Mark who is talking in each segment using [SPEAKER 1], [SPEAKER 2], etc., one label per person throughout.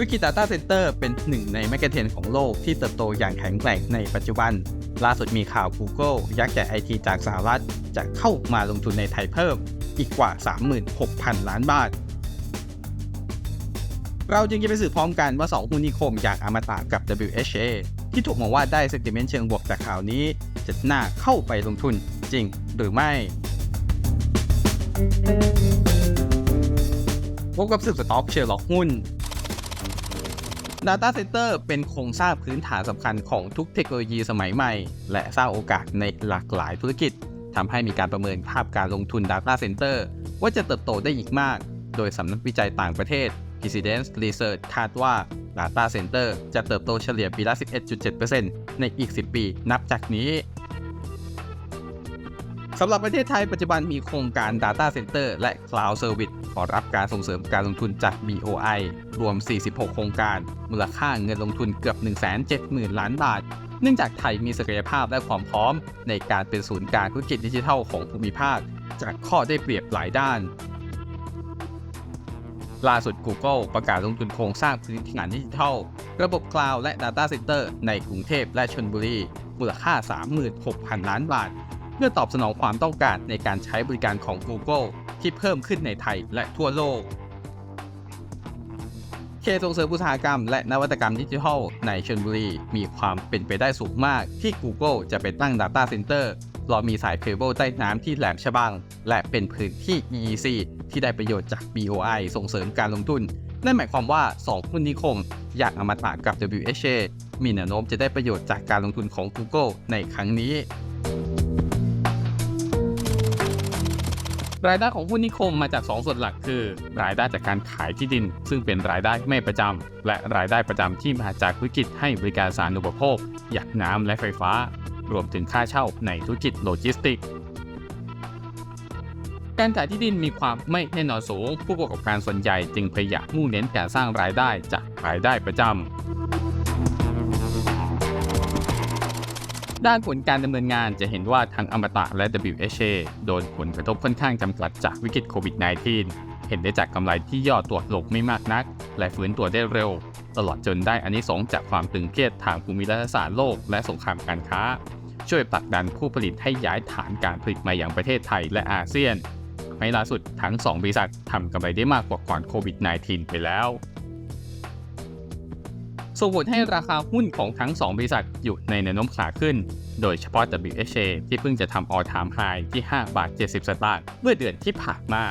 [SPEAKER 1] วิกฤต Data Center เป็นหนึ่งในแมกเทนของโลกที่เติบโตอย่างแข็งแกร่งในปัจจุบัน ล่าสุดมีข่าว Google ยักษ์ใหญ่ไอทีจากสหรัฐ จะเข้ามาลงทุนในไทยเพิ่มอีกกว่า 36,000 ล้านบาท เราจึงจะไปสืบพร้อมกันว่า 2 หุ้นนิคมอย่างอมตะกับ WHA ที่ถูกมองว่าได้ sentiment เชิงบวกจากข่าวนี้ จะน่าเข้าไปลงทุนจริงหรือไม่พบกับสืบสต็อกเชอร์ล็อกหุ้น Data Center เป็นโครงสร้างพื้นฐานสำคัญของทุกเทคโนโลยีสมัยใหม่ และสร้างโอกาสในหลากหลายธุรกิจทำให้มีการประเมินภาพการลงทุน Data Center ว่าจะเติบโตได้อีกมาก โดยสำนักวิจัยต่างประเทศ Precedence Research คาดว่า Data Center จะเติบโตเฉลี่ยปีละ 11.7%ในอีก 10 ปี นับจากนี้ สำหรับประเทศไทยปัจจุบันมีโครงการ Data Center และ Cloud Service ขอรับการส่งเสริมการลงทุนจาก BOI รวม 46 โครงการ มูลค่าเงินลงทุนเกือบ 170,000 ล้านบาท เนื่องจากไทยมีศักยภาพและความพร้อม ในการเป็นศูนย์กลางธุรกิจดิจิทัลของภูมิภาค จากข้อได้เปรียบหลายด้าน ล่าสุด Google ประกาศลงทุนโครงสร้างพื้นฐานดิจิทัล ระบบคลาวด์และ Data Center ในกรุงเทพและชลบุรี มูลค่า 36,000 ล้านบาท เพื่อตอบสนองความต้องการในการใช้บริการของ Google ที่เพิ่มขึ้นในไทยและทั่วโลกเคส่งเสริมอุตสาหกรรมและนวัตกรรมดิจิทัลในชลบุรี มีความเป็นไปได้สูงมากที่ Google จะไปตั้ง Data Center รอมีสายเคเบิลใต้น้ำที่แหลมฉบัง และเป็นพื้นที่ EEC ที่ได้ประโยชน์จาก BOI ส่งเสริมการลงทุน นั่นหมายความว่า 2 หุ้นนิคม อย่างอมตะกับ WHA มีแนวโน้มจะได้ประโยชน์จากการลงทุนของ Google ในครั้งนี้ รายได้ของหุ้นนิคมมาจาก 2 ส่วนหลักคือ รายได้จากการขายที่ดิน ซึ่งเป็นรายได้ไม่ประจำและรายได้ประจำที่มาจากธุรกิจให้บริการสาธารณูปโภค อย่างน้ำและไฟฟ้า รวมถึงค่าเช่าในธุรกิจโลจิสติกส์การขายที่ดินมีความไม่แน่นอนสูง ผู้ประกอบการส่วนใหญ่จึงพยายามมุ่งเน้นการสร้างรายได้จากรายได้ประจำ ด้านผลการดำเนินงานจะเห็นว่าทั้งอมตะและ WHA โดนผลกระทบค่อนข้างจำกัดจากวิกฤตโควิด -19 เห็นได้จากกำไรที่ย่อตัวลงไม่มากนัก และฟื้นตัวได้เร็ว ตลอดจนได้อานิสงส์จากความตึงเครียดทางภูมิรัฐศาสตร์โลกและสงครามการค้า ช่วยผลักดันผู้ผลิตให้ย้ายฐานการผลิตมาอย่างประเทศไทยและอาเซียนไม่ล่าสุดทั้ง 2 บริษัททำกำไรได้มากกว่าก่อนโควิด -19 ไปแล้ว ส่งผลให้ราคาหุ้นของทั้ง 2 บริษัทอยู่ในแนวโน้มขาขึ้น โดยเฉพาะ WHA ที่เพิ่งจะทำ all time high ที่ 5 บาท 70 สตางค์เมื่อเดือนที่ผ่านมา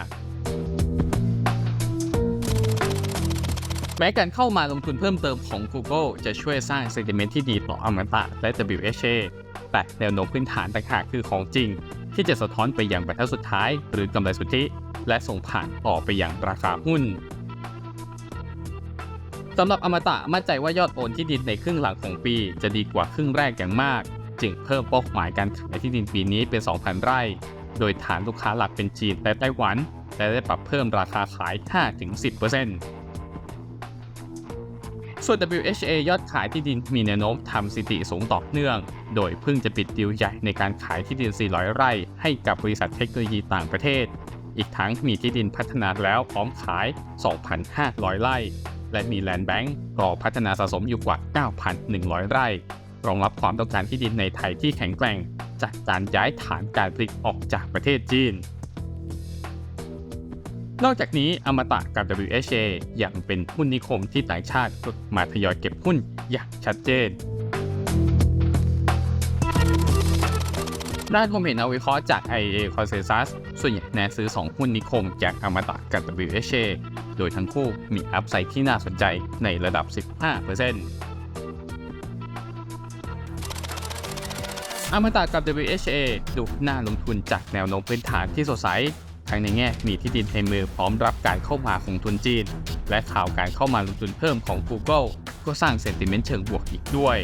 [SPEAKER 1] แม้การเข้ามาลงทุนเพิ่มเติมของ Google จะช่วยสร้าง sentiment ที่ดีต่ออมตะและ WHA แต่แนวโน้มพื้นฐานต่างหากคือของจริง ที่จะสะท้อนไปยังบรรทัดสุดท้าย หรือกำไรสุทธิ และส่งผ่านต่อไปอยังราคาหุ้น สำหรับอมตะมั่นใจว่ายอดโอนที่ดินในครึ่งหลังของปี จะดีกว่าครึ่งแรกอย่างมาก จึงเพิ่มเป้าหมายการขายที่ดินปีนี้เป็น 2,000 ไร่ โดยฐานลูกค้าหลักเป็นจีนและไต้หวัน และได้ปรับเพิ่มราคาขาย 5-10%ส่วน WHA ยอดขายที่ดินมีแนวโน้มทำสถิติสูงต่อเนื่อง โดยเพิ่งจะปิดดีลใหญ่ในการขายที่ดิน 400 ไร่ ให้กับบริษัทเทคโนโลยีต่างประเทศ อีกทั้งมีที่ดินพัฒนาแล้วพร้อมขาย 2,500 ไร่ และมีแลนด์แบงก์รอพัฒนาสะสมอยู่กว่า 9,100 ไร่ รองรับความต้องการที่ดินในไทยที่แข็งแกร่ง จากการย้ายฐานการผลิตออกจากประเทศจีน นอกจากนี้อมตะกับ WHA ยังเป็นหุ้นนิคมที่ต่างชาติมาทยอยเก็บหุ้นอย่างชัดเจน ด้านความเห็นเอาวิเคราะห์จาก IA Consensus ส่วนใหญ่แนะซื้อ 2 หุ้นนิคมจากอมตะกับ WHA โดยทั้งคู่มีอัพไซด์ที่น่าสนใจในระดับ 15%อมตะกับ WHA ดูน่าลงทุนจากแนวโน้มพื้นฐานที่สดใส ทั้งในแง่มีที่ดินในมือพร้อมรับการเข้ามาของทุนจีน และข่าวการเข้ามาลงทุนเพิ่มของ Google ก็สร้างเซนติเมนต์เชิงบวกอีกด้วย